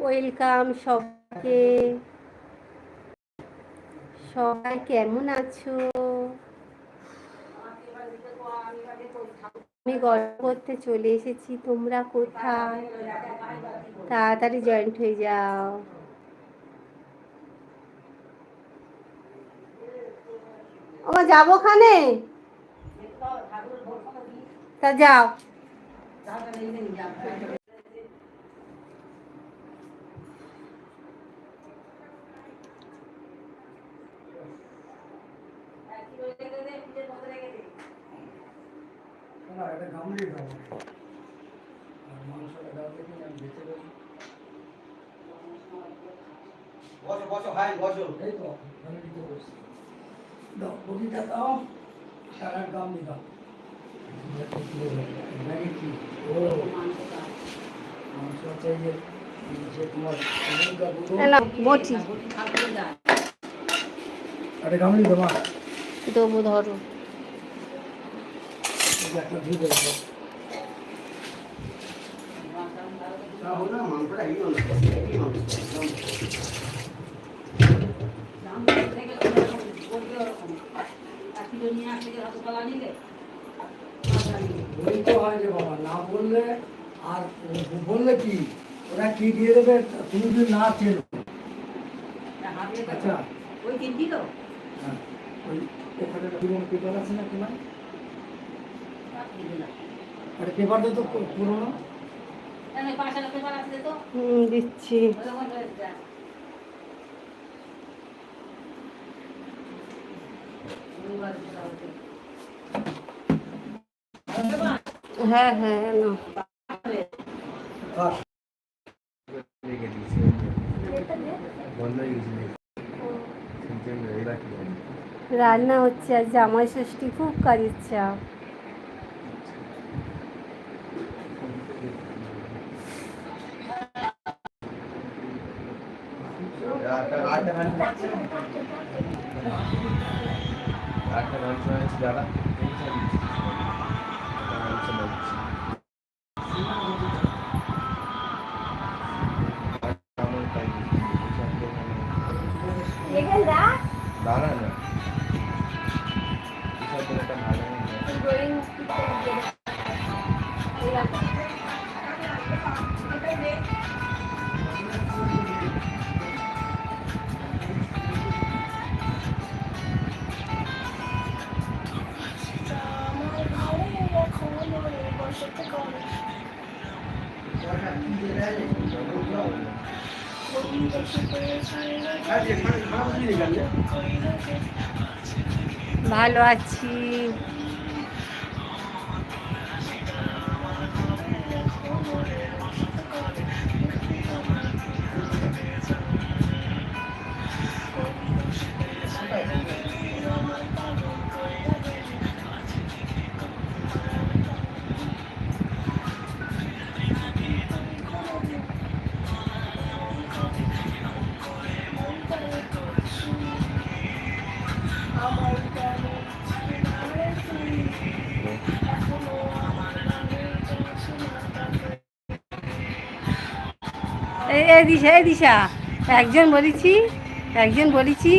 Welcome সবাইকে। সবাই কেমন আছো? আমি গল্প করতে চলে এসেছি, তোমরা কোথায়? তাড়াতাড়ি জয়েন্ট হয়ে যাও। ও, যাব খানে তা যাও। গামলি খাব আর মাংসটা দাও দেখি আমি বেঁচে দেবো বসো বসো ভাই বসো। এই তো বসছি। দাও দাও দাও ব্যাগে কি? আর বললে কি ওরা কি দিয়ে দেবে তুমি যদি না চেনো আচ্ছা ওই ওখানে পুরোনো পেপার আছে না তোমার আরে পেপারটা তো পু- পেপার আছে তো। হুম দিচ্ছি। হ্যাঁ হ্যাঁ হয়ে রান্না হচ্ছে আজ জামাই ষষ্ঠী খুব কাজের চাপ Darah ya? Bisa berikan hal ini. Goreng kita ভালো আছি। এই দিশা এই দিশা। একজন বলেছি একজন বলেছি।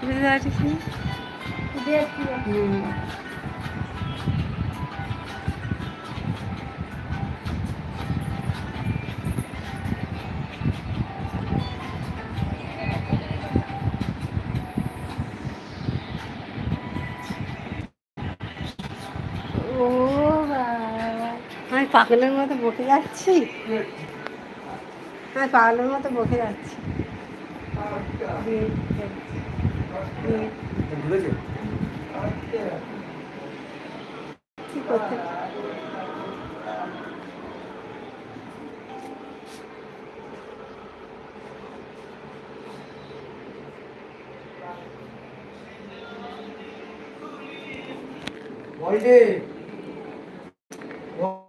বুঝতে পারছিস? হুম। আমি পাগলের মতো বকে যাচ্ছি? আমি পাগলের মতো বকে যাচ্ছি। কি করতে?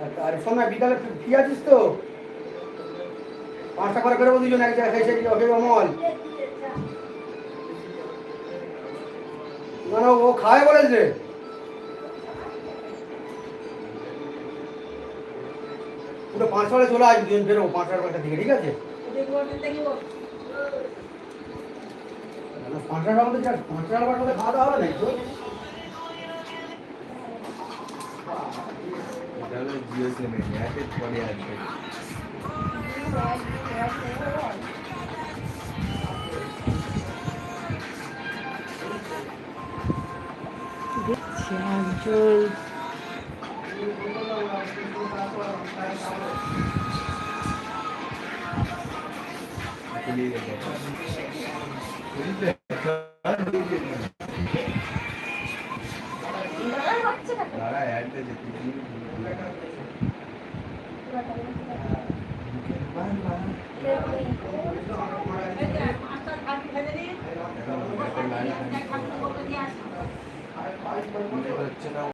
আর- শোন না বিকালে ফ্রি আছিস তো পাঁচটা করে করে দুজন এক জায়গায় খেয়েছে ওকে অমল না ও খায় বলেছে পুরো পাঁচটায় চলে আসবি দুজন বেরোবো পাঁচটার কয়টার দিকে ঠিক আছে পাঁচটার যা পাঁচটার মধ্যে খাওয়া দাওয়া হবে না তো এটা হলো জিও সিম এয়ারটেল পরে আসবে দেখছি একজন চলিয়ে গেছে দাঁড়া এয়ারটেল পাঁচটা হচ্ছে না